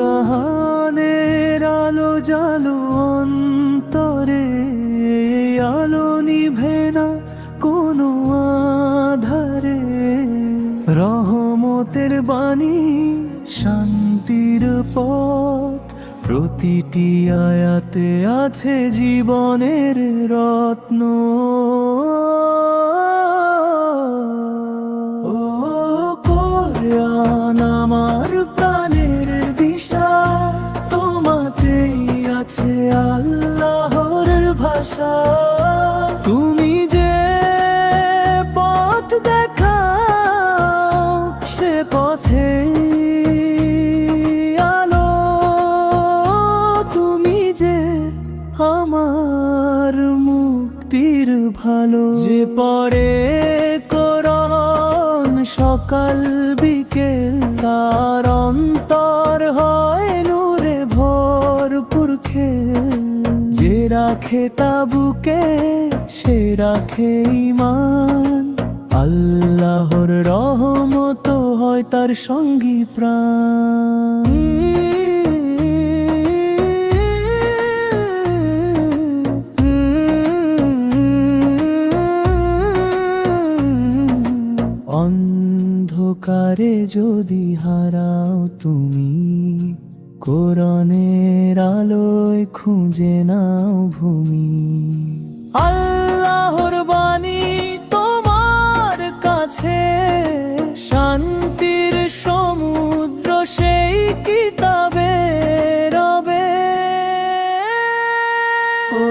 রহানের আলো জালো অন্তরে, আলো নিভে না কোনো আধারে। রহমতের বাণী শান্তির পথ, প্রতিটি আয়াতে আছে জীবনের রত্ন। আল্লাহর ভাষা। তুমি যে পথ দেখাও, সে পথে আলো। তুমি যে আমার মুক্তির ভালো। যে পরে কোরআন সকাল বিকেল, তার অন্তর রাখে তাবুকে, সে রাখে ইমান আল্লাহর রহমত হয় তার সঙ্গী প্রাণ। অন্ধকারে যদি হারাও তুমি দিনের আলোয় খুঁজে নাও ভূমি। আল্লাহর বাণী তোমার কাছে, শান্তির সমুদ্র সেই কিতাবে রবে ও